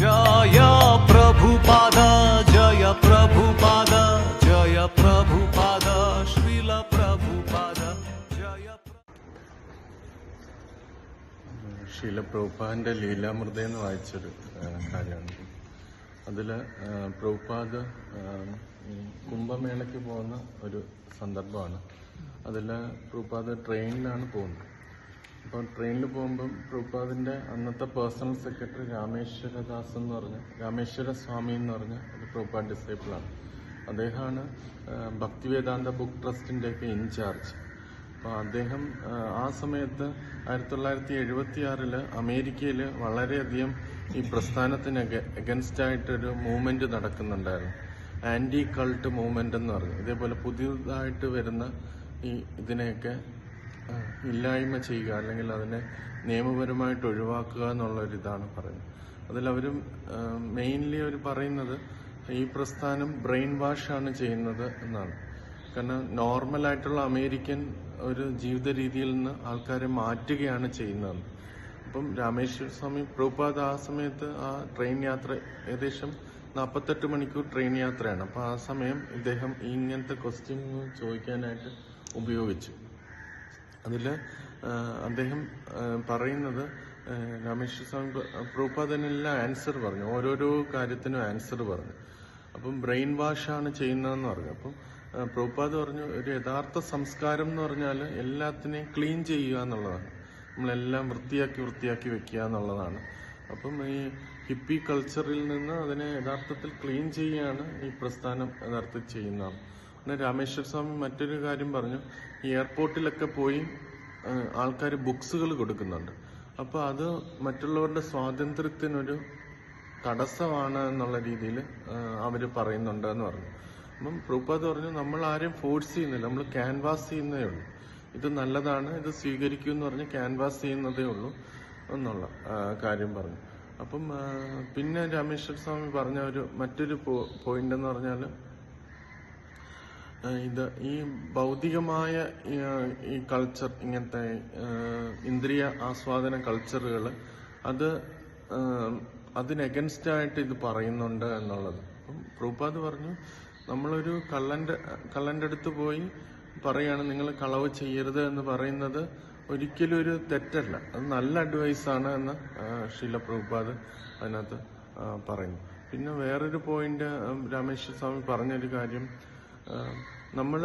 ജയ ജയ ജയ ജയ ശീല പ്രഭുപാദിന്റെ ലീലാമൃത എന്ന് വായിച്ചൊരു കാര്യമാണ്. അതിൽ പ്രഭുപാദ കുംഭമേളയ്ക്ക് പോകുന്ന ഒരു സന്ദർഭമാണ്. അതിൽ പ്രഭുപാദ ട്രെയിനിലാണ് പോകുന്നത്. അപ്പോൾ ട്രെയിനിൽ പോകുമ്പം പ്രഭുപാദിന്റെ അന്നത്തെ പേഴ്സണൽ സെക്രട്ടറി രാമേശ്വരദാസ് എന്ന് പറഞ്ഞ രാമേശ്വര സ്വാമി എന്ന് പറഞ്ഞ ഒരു പ്രഭുപാദ് ഡിസൈപ്പിളാണ് അദ്ദേഹമാണ് ഭക്തിവേദാന്ത ബുക്ക് ട്രസ്റ്റിന്റെയൊക്കെ ഇൻചാർജ് അപ്പോൾ അദ്ദേഹം ആ, സമയത്ത് ആയിരത്തി തൊള്ളായിരത്തി എഴുപത്തി ആറിൽ അമേരിക്കയിൽ വളരെയധികം ഈ പ്രസ്ഥാനത്തിന് എഗൻസ്റ്റ് ആയിട്ടൊരു മൂവ്മെന്റ് നടക്കുന്നുണ്ടായിരുന്നു. ആന്റി കൾട്ട് മൂവ്മെന്റ് എന്ന് പറഞ്ഞു. ഇതേപോലെ പുതിയതായിട്ട് വരുന്ന ഈ ഇതിനെയൊക്കെ ഇല്ലായ്മ ചെയ്യുക അല്ലെങ്കിൽ അതിനെ നിയമപരമായിട്ട് ഒഴിവാക്കുക എന്നുള്ളൊരിതാണ് പറയുന്നത്. അതിലവരും മെയിൻലി അവർ പറയുന്നത് ഈ പ്രസ്ഥാനം ബ്രെയിൻ വാഷാണ് ചെയ്യുന്നത് എന്നാണ്. കാരണം നോർമലായിട്ടുള്ള അമേരിക്കൻ ഒരു ജീവിത രീതിയിൽ നിന്ന് ആൾക്കാരെ മാറ്റുകയാണ് ചെയ്യുന്നത്. അപ്പം രാമേശ്വര സ്വാമി പ്രഭുപാദ് ആ സമയത്ത് ആ ട്രെയിൻ യാത്ര ഏകദേശം നാൽപ്പത്തെട്ട് മണിക്കൂർ ട്രെയിൻ യാത്രയാണ്. അപ്പം ആ സമയം ഇദ്ദേഹം ഇങ്ങനത്തെ ക്വസ്റ്റ്യൻ ചോദിക്കാനായിട്ട് ഉപയോഗിച്ചു. അതിൽ അദ്ദേഹം പറയുന്നത് രാമേശ്വര സ്വാമി പ്രൂപ്പാദനെല്ലാം ആൻസർ പറഞ്ഞു. ഓരോരോ കാര്യത്തിനും ആൻസർ പറഞ്ഞു. അപ്പം ബ്രെയിൻ വാഷാണ് ചെയ്യുന്നതെന്ന് പറഞ്ഞു. അപ്പം പ്രൂപ്പാദ് പറഞ്ഞു ഒരു യഥാർത്ഥ സംസ്കാരം എന്ന് പറഞ്ഞാൽ എല്ലാത്തിനെയും ക്ലീൻ ചെയ്യുക എന്നുള്ളതാണ്. നമ്മളെല്ലാം വൃത്തിയാക്കി വൃത്തിയാക്കി വെക്കുക എന്നുള്ളതാണ്. അപ്പം ഈ ഹിപ്പി കൾച്ചറിൽ നിന്ന് അതിനെ യഥാർത്ഥത്തിൽ ക്ലീൻ ചെയ്യുകയാണ് ഈ പ്രസ്ഥാനം യഥാർത്ഥത്തിൽ ചെയ്യുന്നത് പിന്നെ രാമേശ്വര സ്വാമി മറ്റൊരു കാര്യം പറഞ്ഞു. എയർപോർട്ടിലൊക്കെ പോയി ആൾക്കാർ ബുക്സുകൾ കൊടുക്കുന്നുണ്ട്. അപ്പോൾ അത് മറ്റുള്ളവരുടെ സ്വാതന്ത്ര്യത്തിനൊരു തടസ്സമാണ് എന്നുള്ള രീതിയിൽ അവർ പറയുന്നുണ്ട് എന്ന് പറഞ്ഞു. അപ്പം പ്രൂപ്പാത് പറഞ്ഞു നമ്മൾ ആരെയും ഫോഴ്സ് ചെയ്യുന്നില്ല. നമ്മൾ ക്യാൻവാസ് ചെയ്യുന്നേ ഉള്ളൂ. ഇത് നല്ലതാണ് ഇത് സ്വീകരിക്കൂ എന്ന് പറഞ്ഞ് ക്യാൻവാസ് ചെയ്യുന്നതേ ഉള്ളൂ എന്നുള്ള കാര്യം പറഞ്ഞു. അപ്പം പിന്നെ രാമേശ്വര സ്വാമി പറഞ്ഞ ഒരു മറ്റൊരു പോയിന്റ് എന്ന് പറഞ്ഞാൽ ഇത് ഈ ഭൗതികമായ ഈ, കൾച്ചർ ഇങ്ങനത്തെ ഇന്ദ്രിയ ആസ്വാദന കൾച്ചറുകൾ അത് ആ, അതിന് against ആയിട്ട് ഇത് പറയുന്നുണ്ട് എന്നുള്ളത്. അപ്പം പ്രഭുപാദ് പറഞ്ഞു നമ്മളൊരു കള്ളന്റെ കള്ളന്റെ അടുത്ത് പോയി പറയാണ് നിങ്ങൾ കളവ് ചെയ്യരുത് എന്ന് പറയുന്നത് ഒരിക്കലും ഒരു തെറ്റല്ല. അത് നല്ല അഡ്വൈസാണ് എന്ന് ഷീല പ്രഭുപാദ് അതിനകത്ത് പറയുന്നു. പിന്നെ വേറൊരു പോയിന്റ് രാമേശ്വര സ്വാമി പറഞ്ഞൊരു കാര്യം നമ്മൾ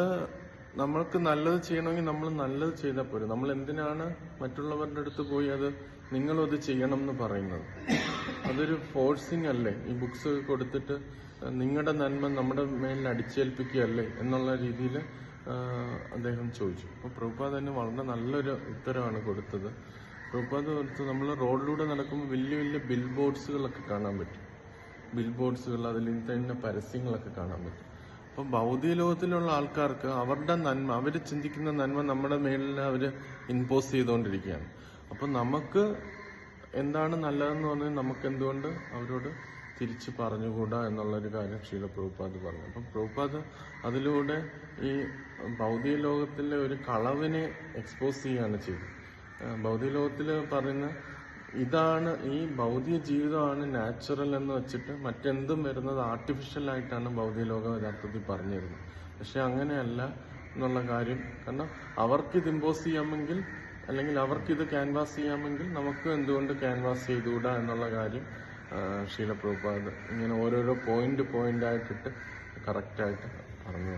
നമ്മൾക്ക് നല്ലത് ചെയ്യണമെങ്കിൽ നമ്മൾ നല്ലത് ചെയ്താൽ പോരെ. നമ്മൾ എന്തിനാണ് മറ്റുള്ളവരുടെ അടുത്ത് പോയി അത് നിങ്ങളും അത് ചെയ്യണം എന്ന് പറയുന്നത്? അതൊരു ഫോഴ്സിങ് അല്ലേ? ഈ ബുക്സ് കൊടുത്തിട്ട് നിങ്ങളുടെ നന്മ നമ്മുടെ മേലിൽ അടിച്ചേൽപ്പിക്കുകയല്ലേ എന്നുള്ള രീതിയിൽ അദ്ദേഹം ചോദിച്ചു. അപ്പോൾ പ്രഭുപാദ് തന്നെ വളരെ നല്ലൊരു ഉത്തരവാണ് കൊടുത്തത്. പ്രഭുപാദ് കൊടുത്ത് നമ്മൾ റോഡിലൂടെ നടക്കുമ്പോൾ വലിയ വലിയ ബിൽ ബോർഡ്സുകളൊക്കെ കാണാൻ പറ്റും. ബിൽ ബോർഡ്സുകൾ അതിൽ തന്നെ പരസ്യങ്ങളൊക്കെ കാണാൻ പറ്റും. അപ്പം ഭൗതിക ലോകത്തിലുള്ള ആൾക്കാർക്ക് അവരുടെ നന്മ അവർ ചിന്തിക്കുന്ന നന്മ നമ്മുടെ മേളിൽ അവർ ഇമ്പോസ് ചെയ്തുകൊണ്ടിരിക്കുകയാണ്. അപ്പം നമുക്ക് എന്താണ് നല്ലതെന്ന് പറഞ്ഞാൽ നമുക്ക് എന്തുകൊണ്ട് അവരോട് തിരിച്ച് പറഞ്ഞുകൂടാ എന്നുള്ളൊരു കാര്യം ശീല പ്രഭുപാദ് പറഞ്ഞു. അപ്പം പ്രഭുപാദ് അതിലൂടെ ഈ ഭൗതിക ലോകത്തിലെ ഒരു കളവിനെ എക്സ്പോസ് ചെയ്യുകയാണ് ചെയ്തത്. ഭൗതിക ലോകത്തിൽ പറയുന്ന ഇതാണ് ഈ ഭൗതിക ജീവിതമാണ് നാച്ചുറൽ എന്ന് വെച്ചിട്ട് മറ്റെന്തും വരുന്നത് ആർട്ടിഫിഷ്യൽ ആയിട്ടാണ് ഭൗതിക ലോകം യഥാർത്ഥത്തിൽ പറഞ്ഞു തരുന്നത് പക്ഷെ അങ്ങനെയല്ല എന്നുള്ള കാര്യം കാരണം ഇത് ഇമ്പോസ് ചെയ്യാമെങ്കിൽ അല്ലെങ്കിൽ അവർക്ക് ഇത് ക്യാൻവാസ് ചെയ്യാമെങ്കിൽ നമുക്ക് എന്തുകൊണ്ട് ക്യാൻവാസ് ചെയ്തുകൂടാ എന്നുള്ള കാര്യം ശീലപ്രഭുപാദ് ശീല പ്രഭുപാദ് ഇങ്ങനെ ഓരോരോ പോയിന്റ് പോയിന്റ് ആയിട്ടിട്ട് കറക്റ്റായിട്ട് പറഞ്ഞു.